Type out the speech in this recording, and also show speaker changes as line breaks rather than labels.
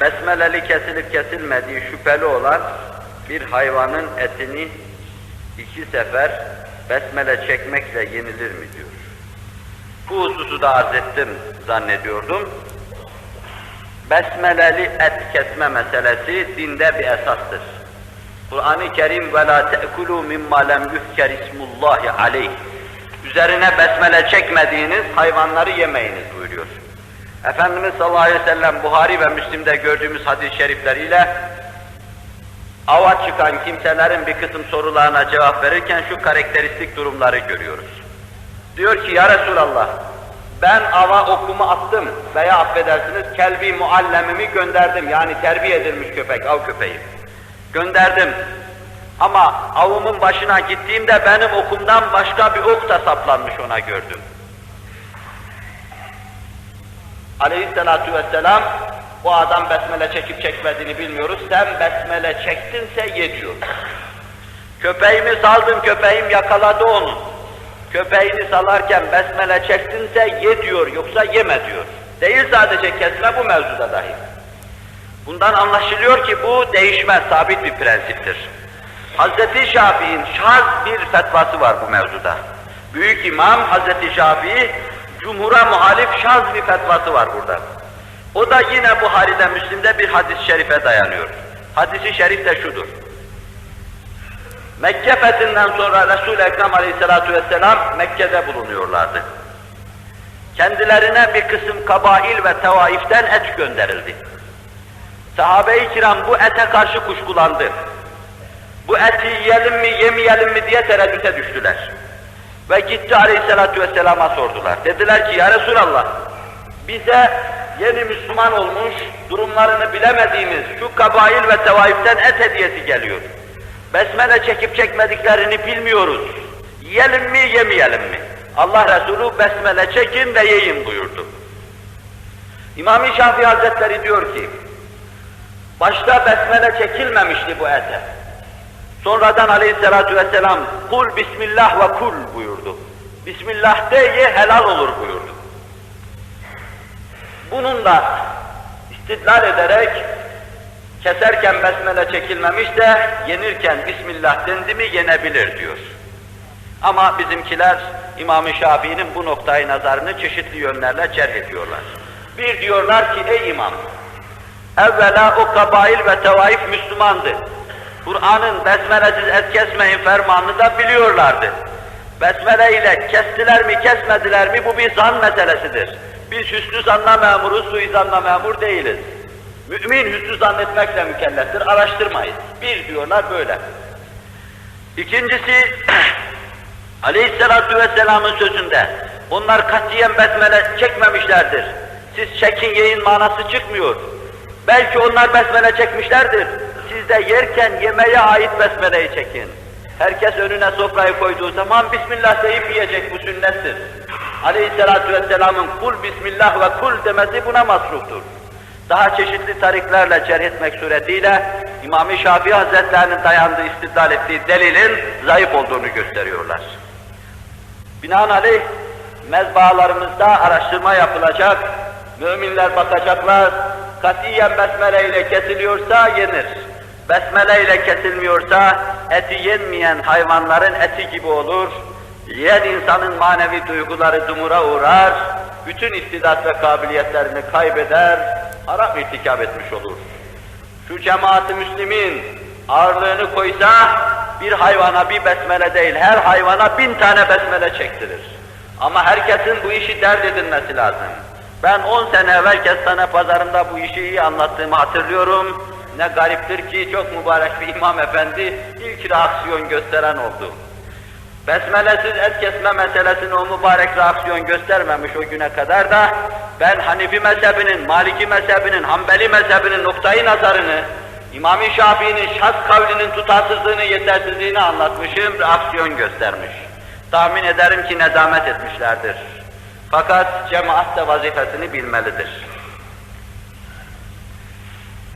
besmeleli kesilip kesilmediği şüpheli olan bir hayvanın etini iki sefer besmele çekmekle yenilir mi diyor. Bu hususu da arz ettim zannediyordum. Besmeleli et kesme meselesi dinde bir esastır. Kur'an-ı Kerim ve la te'kulu mimma lem yuhker ismullahi aleyh. Üzerine besmele çekmediğiniz hayvanları yemeyiniz buyuruyor. Efendimiz sallallahu aleyhi ve sellem Buhari ve Müslim'de gördüğümüz hadis-i şerifleriyle ava çıkan kimselerin bir kısım sorularına cevap verirken şu karakteristik durumları görüyoruz. Diyor ki ya Resulallah ben ava okumu attım veya affedersiniz kelbi muallemimi gönderdim yani terbiye edilmiş köpek, av köpeği. Gönderdim. Ama avımın başına gittiğimde benim okumdan başka bir ok da saplanmış ona gördüm. Aleyhissalatu vesselam o adam besmele çekip çekmediğini bilmiyoruz. Sen besmele çektinse ye diyor. Köpeğimi saldım, köpeğim yakaladı onu. Köpeğini salarken besmele çektinse ye diyor, yoksa yeme diyor. Değil sadece kesme bu mevzuda dahi. Bundan anlaşılıyor ki bu değişmez, sabit bir prensiptir. Hazreti Şafii'nin şaz bir fetvası var bu mevzuda. Büyük İmam Hazreti Şafii, cumhura muhalif şaz bir fetvası var burada. O da yine Buhari'de, Müslim'de bir hadis-i şerife dayanıyor. Hadis-i şerif de şudur. Mekke fethinden sonra Resul-i Ekrem Aleyhisselatü Vesselam Mekke'de bulunuyorlardı. Kendilerine bir kısım kabail ve tevaiften et gönderildi. Sahabe-i kiram bu ete karşı kuşkulandı. Bu eti yiyelim mi, yemeyelim mi diye tereddüte düştüler. Ve gitti Aleyhisselatü Vesselam'a sordular. Dediler ki, Ya Resulallah, bize yeni Müslüman olmuş, durumlarını bilemediğimiz şu kabail ve tevaiften et hediyesi geliyor. Besmele çekip çekmediklerini bilmiyoruz. Yiyelim mi, yemeyelim mi? Allah Resulü besmele çekin ve yiyin buyurdu. İmam-ı Şafii Hazretleri diyor ki, başta besmele çekilmemişti bu ete. Sonradan aleyhissalatu vesselam, kul bismillah ve kul buyurdu. Bismillah de ye, helal olur buyurdu. Bununla istidlal ederek keserken besmele çekilmemiş de yenirken Bismillah dendi mi yenebilir diyor. Ama bizimkiler İmam-ı Şafii'nin bu noktayı nazarını çeşitli yönlerle cerh ediyorlar. Bir diyorlar ki ey imam, evvela o kabail ve tevaif Müslümandı. Kur'an'ın besmelesiz et kesmeyin fermanını da biliyorlardı. Besmele ile kestiler mi kesmediler mi bu bir zan meselesidir. Biz hüsnü zanla memuruz, suizanla memur değiliz. Mümin hüsnü zannetmekle mükelleftir, araştırmayız. Bir diyorlar böyle. İkincisi, Aleyhisselatü Vesselam'ın sözünde, onlar katiyen besmele çekmemişlerdir. Siz çekin yiyin manası çıkmıyor. Belki onlar besmele çekmişlerdir. De yerken yemeğe ait besmeleyi çekin. Herkes önüne sofrayı koyduğu zaman Bismillah deyip yiyecek bu sünnettir. Aleyhisselatü Vesselam'ın kul Bismillah ve kul demesi buna masruftur daha çeşitli tariklerle cerh etmek suretiyle İmam-ı Şafii Hazretlerinin dayandığı, istidlal ettiği delilin zayıf olduğunu gösteriyorlar. Binaenaleyh mezbahalarımızda araştırma yapılacak, müminler bakacaklar, katiyen besmele ile kesiliyorsa yenir. Besmele ile kesilmiyorsa eti yenmeyen hayvanların eti gibi olur, yiyen insanın manevi duyguları dumura uğrar, bütün istidat ve kabiliyetlerini kaybeder, harap irtikap etmiş olur. Şu cemaat-i müslimin ağırlığını koysa bir hayvana bir besmele değil, her hayvana bin tane besmele çektirir. Ama herkesin bu işi dert edilmesi lazım. Ben on sene evvel Kestane pazarında bu işi iyi anlattığımı hatırlıyorum. Ne gariptir ki çok mübarek bir imam efendi ilk reaksiyon gösteren oldu. Besmelesiz et kesme meselesine o mübarek reaksiyon göstermemiş o güne kadar da ben Hanifi mezhebinin, Maliki mezhebinin, Hanbeli mezhebinin noktayı nazarını, İmam-ı Şafii'nin şas kavlinin tutarsızlığını, yetersizliğini anlatmışım, reaksiyon göstermiş. Tahmin ederim ki nezamet etmişlerdir. Fakat cemaat de vazifesini bilmelidir.